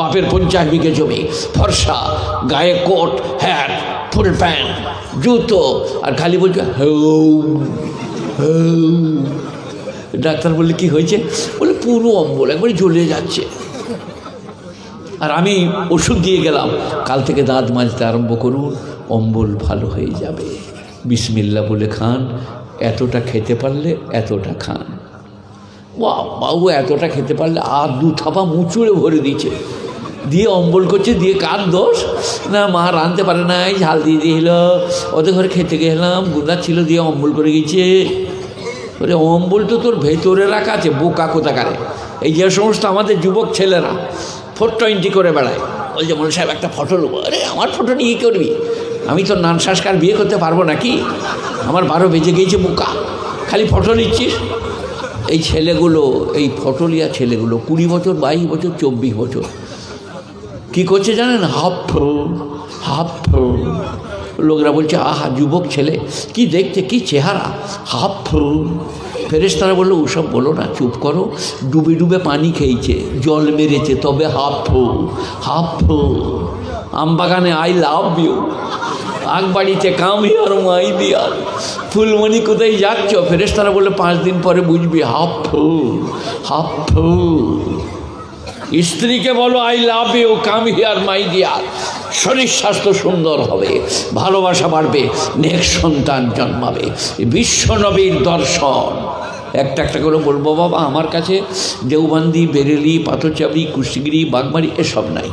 বাপের পঞ্চাশ বিঘে জমি, ফর্সা, গায়ে কোট হ্যাট ফুল প্যান্ট, জুতো, আর খালি বলছে হেউ হেউ ডাক্তার বললে, কি হয়েছে? বলে, পুরো অম্বল, একবারে জ্বলে যাচ্ছে। আর আমি ওষুধ দিয়ে গেলাম, কাল থেকে দাঁত মাজতে আরম্ভ করুন, অম্বল ভালো হয়ে যাবে। বিসমিল্লা বলে খান, এতটা খেতে পারলে এতটা খান। বাবু, এতটা খেতে পারলে আর দু থাপা মুচুড়ে ভরে দিচ্ছে দিয়ে অম্বল করছে, দিয়ে কার দোষ? না, মা রাঁধতে পারে নাই, ঝাল দিয়ে দিল ওদের ঘরে খেতে গেলাম গুদা ছিল দিয়ে অম্বল করে গেছে। ওরে অম্বল তো তোর ভেতরে রাখা আছে, বোকা কোথাকারে? এই যে সমস্ত আমাদের যুবক ছেলেরা ফোর টোয়েন্টি করে বেড়ায়। যে মনে সাহেব, একটা ফটো নেব। আরে, আমার ফটো নিয়ে করবি? আমি তো নান সংস্কার বিয়ে করতে পারব নাকি? আমার বারো বেজে গিয়েছে বোকা। খালি ফটো নিচ্ছিস? এই ছেলেগুলো, এই ফটোলিয়া ছেলেগুলো কুড়ি বছর, বাইশ বছর, চব্বিশ বছর কি করছে জানেন? Half half. লোকরা বলছে, আহা, যুবক ছেলে, কি দেখতে কি চেহারা? হাফ। ফেরেস তারা বলল, ওসব বলো না, চুপ করো। ডুবে ডুবে পানি খেয়েছে, জল মেরেছে, তবে হাফ। হাফ। আমবাগানে I love you. আগবাড়িতে come here my dear. Phulmoni, কোথায় যাচ্ছ? ফেরেস তারা বলে পাঁচ দিন পরে বুঝবি, হাফ। হাফ। স্ত্রীকে বলো I love you come here my dear শরীর স্বাস্থ্য সুন্দর হবে, ভালোবাসা বাড়বে, নেক্সট সন্তান জন্মাবে। বিশ্বনবীর দর্শন। একটা একটা করে বলব, বাবা, আমার কাছে দেওবান্দি, বেরেলি পাথরচাবড়ি কুশিগিরি, বাগমারি এসব নাই।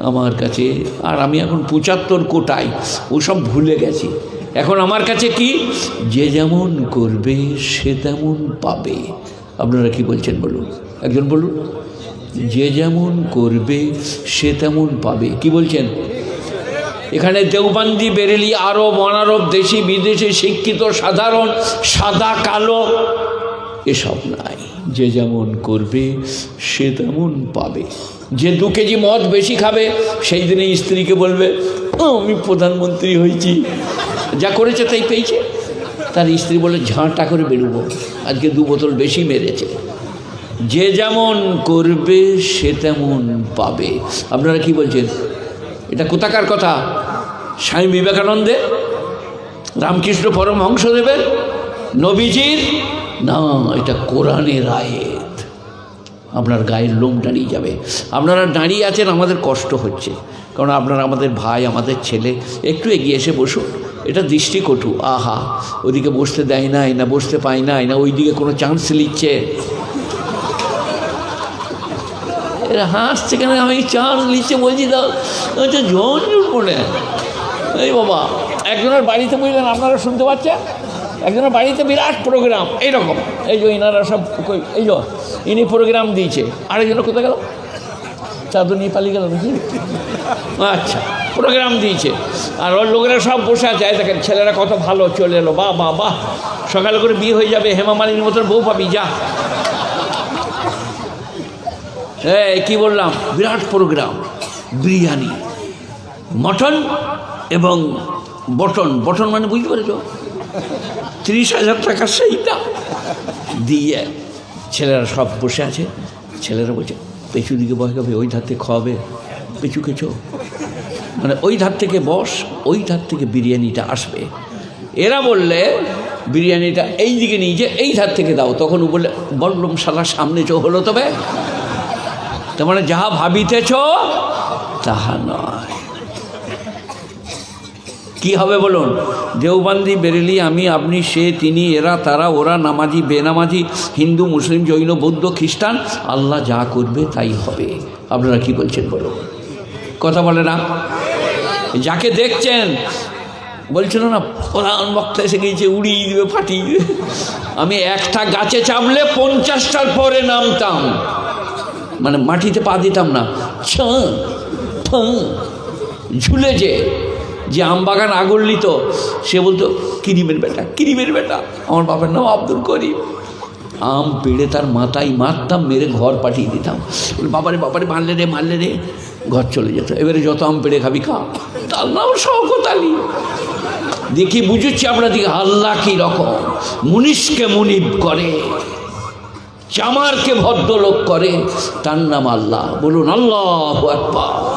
আমার কাছে, আর আমি এখন পঁচাত্তর কোটাই ওসব ভুলে গেছি। এখন আমার কাছে কি? যে যেমন করবে, সে তেমন পাবে। আপনারা কি বলছেন বলুন? একজন বলুন। যে যেমন করবে, সে তেমন পাবে। কি বলছেন? এখানে দেওবান্দি, বেরেলি, আরব, অনারব, দেশি, বিদেশি, শিক্ষিত, সাধারণ, সাদা, কালো, এসব নাই। যে যেমন করবে, সে তেমন পাবে। যে দু কেজি মদ বেশি খাবে, সেই দিনে স্ত্রীকে বলবে আমি প্রধানমন্ত্রী হয়েছি। যা করেছে তাই পেয়েছে। তার স্ত্রী বলে, ঝাঁটা করে বেরোবো। আজকে দু বোতল বেশি মেরেছে। যে যেমন করবে, সে তেমন পাবে। আপনারা কি বলছেন? এটা কোথাকার কথা? স্বামী বিবেকানন্দে রামকৃষ্ণ পরমহংস দেবের নবীজির? না, এটা কোরআনের আয়েত। আপনার গায়ের লোম দাঁড়িয়ে যাবে। আপনারা দাঁড়িয়ে আছেন, আমাদের কষ্ট হচ্ছে। কারণ আপনারা আমাদের ভাই, আমাদের ছেলে, একটু এগিয়ে এসে বসুন। এটা দৃষ্টিকটু, আহা, ওদিকে বসতে দেয় নাই, না বসতে পায় নাই, না ওইদিকে কোনো চান্স নিচ্ছে এরা হাসছে কেন? আমি চান্স নিচ্ছে বলছি, দাও হচ্ছে ঝঞ্ঝুর করে এই বাবা, একজনের বাড়িতে বুঝলেন আপনারা শুনতে পাচ্ছেন? একজনের বাড়িতে বিরাট প্রোগ্রাম এইরকম। এই যে ইনারা সব এই যে, ইনি প্রোগ্রাম দিয়েছে। আরেকজনের কোথায় গেল? চাদর নিয়ে পালিয়ে গেল নাকি? আচ্ছা প্রোগ্রাম দিয়েছে। আর ওর লোকেরা সব বসে আছে। দেখেন, ছেলেরা কত ভালো চলে এলো। বা বাহ বাহ। সকালে করে বিয়ে হয়ে যাবে হেমা মালিনীর মতন বউ পাবি, যা। এই, কি বললাম? বিরাট প্রোগ্রাম বিরিয়ানি, মটন এবং বটন। বটন মানে বুঝতে পেরেছ? তিরিশ হাজার টাকা সেইটা দিয়ে ছেলেরা সব বসে আছে। ছেলেরা বলছে পেছু দিকে বসে খাবে ওই ধার থেকে খাওয়াবে পেছু কেছো মানে ওই ধার থেকে বস, ওই ধার থেকে বিরিয়ানিটা আসবে। এরা বললে, বিরিয়ানিটা এই দিকে নিয়ে যে, এই ধার থেকে দাও। তখন বললে বললাম সালা সামনে চো হলো তবে? তার মানে যাহা ভাবিতেছ, তাহা নয়। কি হবে বলুন? দেওবান্দি বেরেলি, আমি, আপনি, সে, তিনি, এরা, তারা, ওরা, নামাজি, বেনামাজি, হিন্দু, মুসলিম, জৈন, বৌদ্ধ, খ্রিস্টান, আল্লাহ যা করবে তাই হবে। আপনারা কি বলছেন বলুন? কথা বলে না? যাকে দেখছেন, বলছিল না, প্রধান বক্তা এসে গিয়েছে, উড়িয়ে দিবে, ফাটিয়ে আমি একটা গাছে চাপলে পঞ্চাশটার পরে নামতাম। মানে মাটিতে পা দিতাম না। ছ ঝুলে যে যে আমবাগান আগর নিত সে বলতো, কিরিমের বেটা কিরিমের বেটা, আমার বাবার নাম আব্দুল করিম। আম পেড়ে তার মাথায় মারতাম, মেরে ঘর পাঠিয়ে দিতাম। বাবারে বাবারে, মারলে রে মারলে রে। ঘর চলে যেত। এবারে যত আম পেড়ে খাবি, খা। তার নাম শওকত দেখি, বুঝেছি আমরা দিকে, আল্লাহ কী রকম। মুনিশকে মুনিব করে। জামারকে ভদ্রলোক করে তার নাম আল্লাহ। বলুন আল্লাহ আকবার।